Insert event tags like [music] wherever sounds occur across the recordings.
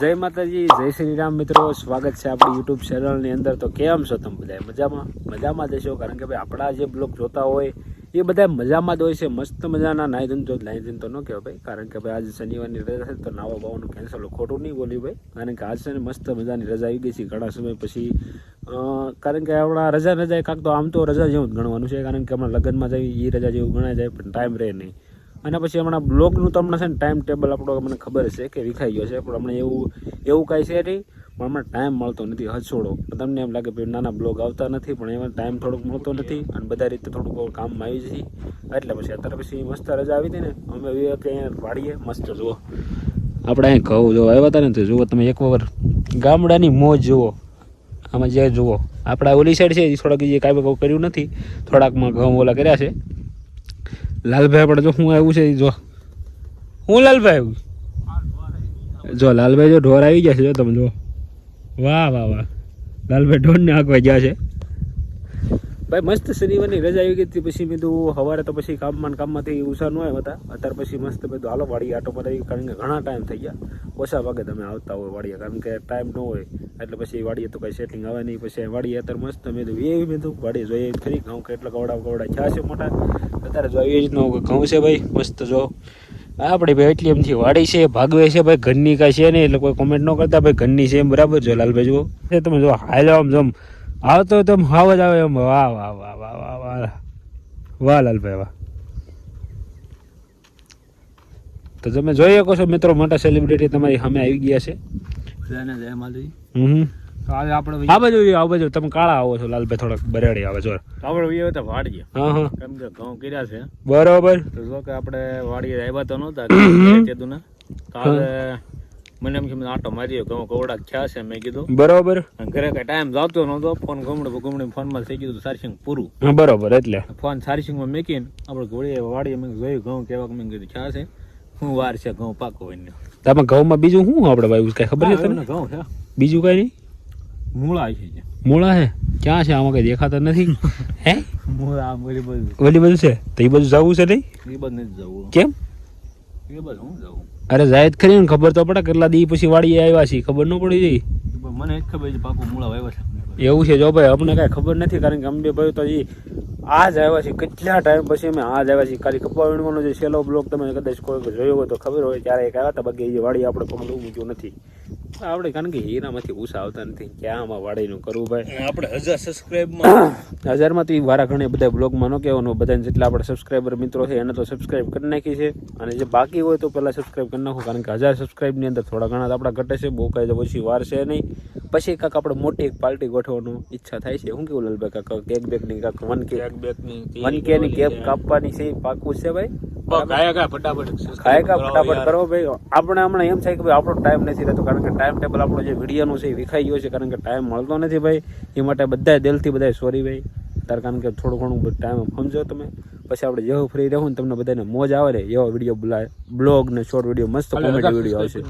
જય માતાજી, જય શ્રી રામ મિત્રો. સ્વાગત છે આપણી યુટ્યુબ ચેનલની અંદર. તો કેમ છો તમે બધા મજામાં? મજામાં જશો કારણ કે ભાઈ, આપણા જે બ્લોગ જોતા હોય, એ બધા મજામાં જ હોય છે. મસ્ત મજાના. નાઈ ધન તો નાઈ ધન તો ન કહેવાય ભાઈ. કારણ કે ભાઈ, આજે શનિવારની રજા છે તો નાવા બાવાનું કેન્સલ ખોટું નહીં બોલ્યું ભાઈ. કારણ કે આજ છે મસ્ત મજાની રજા આવી ગઈ છે. ઘણા સમય પછી કારણ કે આપણા રજા રજા કાંક તો આમ તો રજા જેવું જ ગણવાનું છે. કારણ કે હમણાં લગ્નમાં જઈએ એ રજા જેવું ગણાય જાય, પણ ટાઈમ રહે નહીં. અને પછી હમણાં બ્લોગનું તમને છે ને ટાઈમ ટેબલ આપણો મને ખબર છે કે વિખાઈ ગયો છે, પણ હમણાં એવું એવું કાંઈ છે નહીં, પણ હમણાં ટાઈમ મળતો નથી હછોડો તમને એમ લાગે ભાઈ નાના બ્લોગ આવતા નથી, પણ એમાં ટાઈમ થોડોક મળતો નથી અને બધા રીતે થોડુંક કામમાં આવી જઈએ એટલે પછી અત્યારે પછી મસ્ત રજા આવી હતી ને, અમે અહીંયા વાડીએ, મસ્ત જુઓ. આપણે અહીં ઘઉં જો આવ્યા હતા ને, તો જુઓ તમે એક વાર ગામડાની મોજ જુઓ. આમાં જે જુઓ. આપણા ઓલી સાઈડ છે, એ થોડાક જે કાંઈ કર્યું નથી, થોડાકમાં ઘઉં ઓલા કર્યા છે. લાલભાઈ આપણે જો શું આવ્યું છે જો. હું લાલભાઈ આવ્યું જો લાલભાઈ જો ઢોર આવી ગયા છે જો તમે જો વાહ વાહ વાહ. લાલભાઈ ઢોરને આંકવા ગયા છે. ભાઈ, મસ્ત શનિવારની રજા આવી ગઈ હતી. પછી મેં કીધું, સવારે તો પછી કામમાં કામમાંથી ઉષા ન આવ્યા હતા. અત્યારે પછી મસ્ત કીધું, હાલો વાડી આટો મારી કારણ કે ઘણા ટાઈમ થઈ ગયા. ઓછા ભાગે તમે આવતા હોય વાડીએ, કારણ કે ટાઈમ ન હોય. એટલે પછી વાડીએ તો કઈ સેટિંગ આવે નહીં. પછી વાડીએ અત્યારે મસ્ત મેં કીધું એ મેં કીધું, વાડીએ જોઈએ ખરી. ઘઉં કેટલા કવડા કવડા થયા છે મોટા? અત્યારે જોઈએ જ ન ઘઉં છે ભાઈ? મસ્ત જો. આપણે ભાઈ એટલી એમથી વાડી છે, ભાગવે છે ભાઈ. ઘરની કાંઈ છે નહીં. એટલે કોઈ કોમેન્ટ ન કરતા. ભાઈ, ઘરની છે એમ બરાબર. જો લાલભાઈ જુઓ તમે જો હાલ આમ જમ આવતો તો હાવ જ આવે એમ વાહ વાહ વાહ વાહ વાહ વાહ વાહ લાલભાઈ વાહ. તો તમે જોઈ શકો છો મિત્રો મોટા સેલિબ્રિટી તમારી સામે આવી ગયા છે. જય માતાજી. હમ તો આપણે આ બાજુ આ બાજુ. તમે કાળા આવો છો લાલભાઈ થોડાક બરાડી આવે જો આપણે વિયે હતા વાડીએ. હા હા. કેમ કે ઘઉં કર્યા છે. બરોબર. તો જો કે આપણે વાડીએ આવ્યા તો નહોતા. તું ને કાલે મને એમ કે મને આટો માર્યો ઘઉં કવડા ખ્યા છે મેં કીધું. બરોબર. ઘરે કઈ ટાઈમ જતો નહોતો ફોન ગમડે ગમડે ફોનમાં થઈ ગયું સારસિંગ પૂરું હા બરોબર એટલે. ફોન સારસિંગમાં મેકીને આપણે ઘોડીએ વાડીએ મેં જોયું ઘઉં કેવા મેં કીધું ક્યાં છે. શું વાર છે ઘઉં પાકો હોય તમે ઘઉંમાં બીજું શું આપણે ભાઈ કઈ ખબર છે તમને? ઘઉં છે. બીજું કઈ નહીં? મૂળા છે મૂળા છે? ક્યાં છે? આમાં કઈ દેખાતા નથી? [laughs] હે? મૂળા ઓલી બધું ઓલી બધું છે? તો એ બધું જવું છે નહીં? એ બધું નથી જવું. કેમ? હું અરે જાહેર ખરી ને ખબર તો પડે કેટલા દી પછી વાડીએ આવ્યા છીએ ખબર ન પડી જઈ મને ખબર છે પાકું મૂળા આવ્યા છે. એવું છે જો ભાઈ અમને કાંઈ ખબર નથી કારણ કે અમને ભાઈ તો હજી આજ આવ્યા છીએ. કેટલા ટાઈમ પછી અમે આજ આવ્યા છીએ? ખાલી કપા વીણવાનો જે છેલ્લો બ્લોક તમે કદાચ કોઈ જોયો હોય તો ખબર હોય ત્યારે એક આવ્યા હતા બાકી એ વાડી આપણે પગલું મૂક્યું નથી. આપણે કારણ કે હીરામાંથી ઉષા આવતા નથી. ક્યાં આમાં વાડીનું કરવું ભાઈ? આપણે હજાર સબસ્ક્રાઇબમાં હજારમાંથી વારા ઘણી બધા બ્લોગમાં ન કહેવાનું બધાને જેટલા આપણે સબસ્ક્રાઈબર મિત્રો છે એને તો સબસ્ક્રાઈબ કરી નાખી છે. અને જે બાકી હોય તો પહેલાં સબસ્ક્રાઈબ કરી નાખો કારણ કે હજાર સબસ્ક્રાઈબની અંદર થોડા ઘણા આપણા ઘટે છે બહુ કાંઈ ઓછી વાર છે નહીં. પછી કાંક આપણે મોટી એક પાર્ટી ગોઠવવાનું ઈચ્છા થાય છે. શું કેવું લાલભાઈ કાંક કેક બેકની કાંક વન કે વન કે ની કેક કાપવાની છે પાકું છે ભાઈ? ગાયા ગયા ફટાફટ ખાય કા ફટાફટ કરો ભાઈ. આપણે હમણાં એમ થાય કે ભાઈ આપણો ટાઈમ નથી રહેતો કારણ કે ટાઈમ ટેબલ આપણો જે વિડીયોનું છે એ વિખાઈ ગયો છે કારણ કે ટાઈમ મળતો નથી ભાઈ. એ માટે બધા દિલથી બધા સોરી ભાઈ. તાર કારણ કે થોડું ઘણું ટાઈમ સમજો તમે. પછી આપણે જેવું ફ્રી રહું ને તમને બધાને મોજ આવે ને એવો વીડિયો બોલાય બ્લોગ ને શોર્ટ વીડિયો મસ્ત કોમેડી વીડિયો આવશે.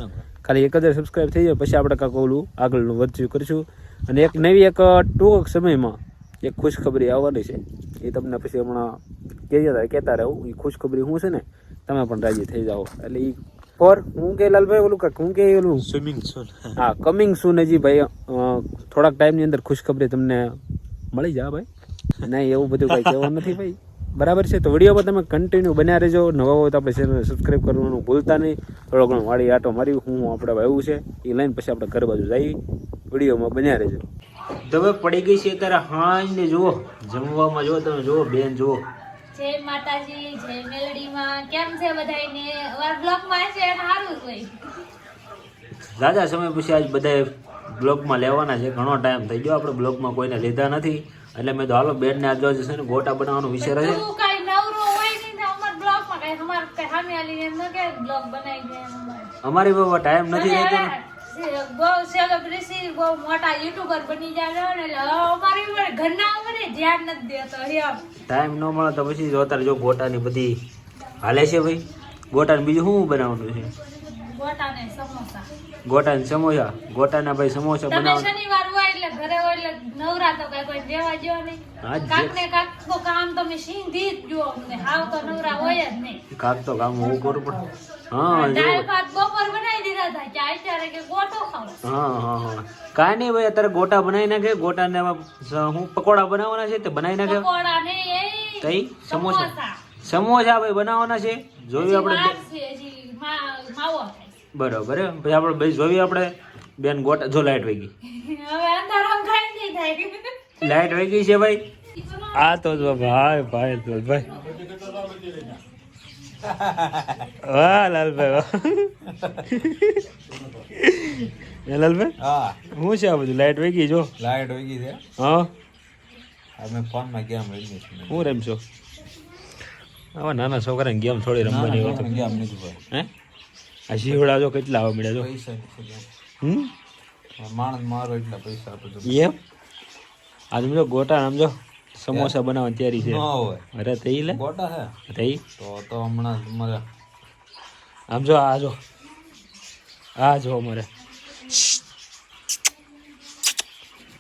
ખાલી એક હજાર સબસ્ક્રાઈબ થઈ જાય પછી આપણે ઓલું આગળનું વધ્યું કરીશું. અને એક નવી એક ટૂંક સમયમાં એક ખુશખબરી આવવાની છે. એ તમને પછી હમણાં કહેતા કહેતા રહું એ ખુશખબરી શું છે ને? તમે પણ રાજી થઈ જાઓ. એટલે એ ફોર હું કે લાલભાઈ ઓલું કાંઈક હું કે ઓલું? સ્વિમિંગ સોલ હા કમિંગ સૂન હજી ભાઈ થોડાક ટાઈમની અંદર ખુશખબરી તમને મળી જા ભાઈ. નહીં એવું બધું કંઈ કહેવાનું નથી ભાઈ. બરાબર છે? તો વિડીયોમાં તમે કન્ટિન્યુ બન્યા રહેજો. નવા હોય તો આપણે ચેનલને સબસ્ક્રાઈબ કરવાનું ભૂલતા નહીં. થોડો ઘણો વાળી આટો મારી હું આપણે આવ્યું છે. એ લઈને પછી આપણે ઘર બાજુ જઈ વિડીયોમાં બન્યા રહેજો. તમે પડી ગઈ છે ત્યારે હાંજ ને જુઓ જમવામાં જુઓ તમે જુઓ બેન જુઓ. જય માતાજી જય મેલડીમાં. કેમ છે બધાયને? અમારા બ્લોગમાં છે સારું જ દાદા સમય પછી આજ બધા બ્લોગમાં લેવાના છે. ઘણો ટાઈમ થઈ ગયો આપણે બ્લોગમાં કોઈને લીધા નથી. એટલે મેં તો હાલો આજુ છે ને ગોટા બનાવવાનો વિચાર છે. અમારા ન બાબા ટાઈમ નથી રહેતો ને. બહુ સેલિબ્રિટી બહુ મોટા યુટ્યુબર બની જાય ને એટલે અમારી ઉપર ઘરના ઉપર ધ્યાન નથી દેતો એમ. ટાઈમ ન મળે તો પછી જો અત્યારે જો ગોટાની બધી હાલે છે ભાઈ. ગોટાને બીજું શું બનાવવાનું છે? ગોટાને સમોસા. ગોટાને સમોસા? ગોટાના ભાઈ સમોસા બનાવવા શનિવાર હોય એટલે ઘરે હોય એટલે નવરા તો કઈ કોઈ દેવા જેવા નહીં. કાંક ને કાક તો કામ તમે સીધી જ જો અમને. હાવ તો નવરા હોય જ નહીં. કાક તો કામ હું કરું પણ હા દાળ ભાત બપોર કાંઈ નહીં ભાઈ અત્યારે ગોટા બનાવી નાખે. ગોટા ને હું પકોડા બનાવવાના છે તે બનાવી નાખે. પકોડા કઈ? સમોસા. સમોસા. ભાઈ બનાવવાના છે. જોયું આપણે વાર છે હજી મા- માવો થાય બરોબર? પછી આપણે ભાઈ જોયું આપણે બેન ગોટા જો લાઈટ વહી ગઈ. હવે અંધારામાં ખાઈ નહીં થાય. લાઈટ વહી ગઈ છે ભાઈ. આ તો જો ભાઈ ભાઈ ભાઈ [laughs] વાહ લાલભાઈ વાહ. [laughs] લાલભાઈ હા. શું છે આ બધું? લાઈટ વહી ગઈ જો? લાઈટ વહી ગઈ છે. હા. અમે ફોનમાં ગેમ રમી હું રમશો આવા નાના છોકરાને ગેમ થોડી રમવાની હોય ગેમ નથી હે? આ શીવડા જો કેટલા આવવા મળ્યા જો. પૈસા હમ? માણસ મારો એટલા પૈસા આપે એમ? આજ જો ગોટા નામ જો સમોસા બનાવવાની તૈયારી છે. અરે તઈ લે. ગોટા હે થઈ તો તો હમણાં તમારે આમ જો આ જો. આ જો અમારે.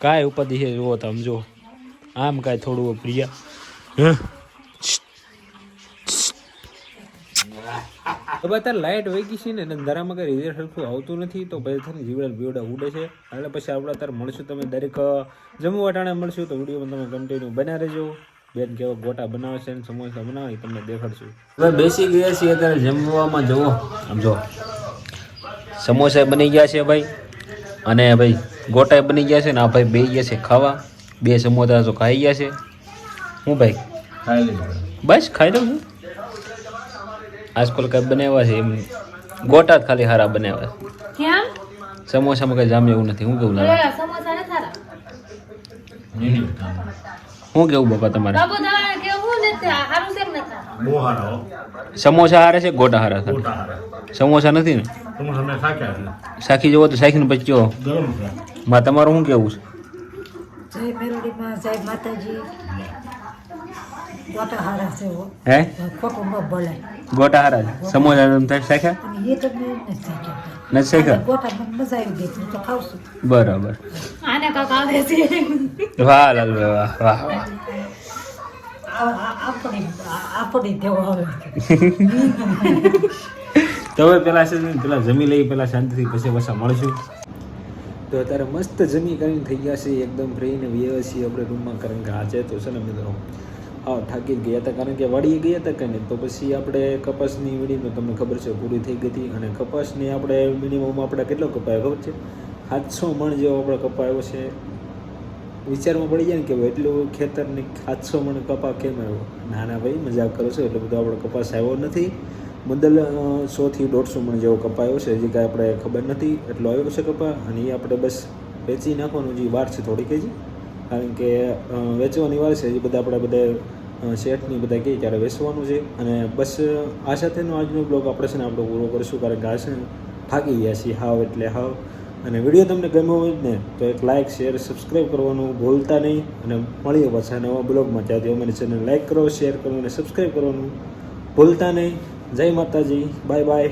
કાંઈ ઉપાધિ છે જુઓ તમે જો આમ કાંઈ થોડું પ્રિય. હવે અત્યારે લાઇટ વહી ગઈ છે ને ધરામાં કઈ રિઝલ્ટ સરખું આવતું નથી તો પછી થઈને જીવડા બીવડા ઉડે છે. એટલે પછી આપણે અત્યારે મળશું તમે દરેક જમવા અટાણે મળશું તો વિડીયોમાં તમે કન્ટિન્યુ બના રહેજો. બેન કેવા ગોટા બનાવે છે અને સમોસા બનાવે એ તમને દેખાડશું. હવે બેસી ગયા છીએ અત્યારે જમવામાં જુઓ. આમ જો સમોસા બની ગયા છે ભાઈ. અને ભાઈ ગોટા બની ગયા છે ને આ ભાઈ બે ગયા છે ખાવા. બે સમોસા તો ખાઈ ગયા છે. હું ભાઈ? બસ ખાઈ લઉં છું. આજકાલ કઈ બનાવ્યા છે એમ. ગોટા જ ખાલી હારા બનાવ્યા છે. સમોસામાં કઈ જામે એવું નથી. હું કેવું લાગે? અરે, સમોસા ને સારા હું કેવું બાપા તમારે? સમોસા હારે છે ગોટા હારા છે સમોસા નથી ને? સાખી જવો તો સાખીને પછી બચ્યો માં તમારું શું કેવું છે? જય મેલોડીમાં જય માતાજી. ગોટા હારા છે હો. હે? ખોટું ન બોલાય. ગોટા હારા છે? સમોસા તમે સાખ્યા? નથી શીખ્યા. સાખ્યા? બરાબર. આને કાંક આવે છે. વાહ લાલભાઈ વાહ વાહ વાહ આ- આ- આપણી આ- આપણી તેવો આવે તો [laughs] હવે પેલા છે પેલા જમી લઈ પેલા શાંતિથી પછી પાછા મળશું. તો અત્યારે મસ્ત જમી કરીને થઈ ગયા છે એકદમ ફ્રી ને વ્યવસ્થિત આપણે રૂમમાં કારણ કે આજે તો છે ને મિત્રો હા થાકી ગયા હતા, કારણ કે વાડીએ ગયા હતા કે તો પછી આપણે કપાસની વીડીમાં તમને ખબર છે, પૂરી થઈ ગઈ હતી, અને કપાસની આપણે મિનિમમ આપણે કેટલો કપાયો ખબર છે? સાતસો મણ જેવો આપણે કપાયો છે. વિચારમાં પડી જાય ને કે એટલું ખેતરને સાતસો મણ કપા કેમ આવ્યો? ના ના ભાઈ, મજાક કરો છો, એટલો બધો આપણો કપાસ આવ્યો નથી. બદલ સોથી દોઢસો મણ જેવો કપાયો છે, હજી કાંઈ આપણે ખબર નથી એટલો આવ્યો છે કપા. અને એ આપણે બસ વેચી નાખવાનું જે વાર છે થોડીક હજી. કારણ કે વેચવાની વાર છે, હજી બધા આપણે બધા શેઠની બધા કહે ત્યારે વેચવાનું છે. અને બસ આ સાથેનો આજનો બ્લોગ આપણે છે ને આપણે પૂરો કરીશું, કારણ કે આ છે ને થાકી ગયા છીએ, હાવ એટલે હાવ. અને વીડિયો તમને ગમ્યો હોય ને, તો એક લાઇક શેર સબસ્ક્રાઈબ કરવાનું ભૂલતા નહીં. અને મળીએ પાછા નવા બ્લોગમાં. ત્યાંથી અમારી ચેનલ લાઇક કરો શેર કરો અને સબસ્ક્રાઈબ કરવાનું ભૂલતા નહીં. જય માતાજી. Bye bye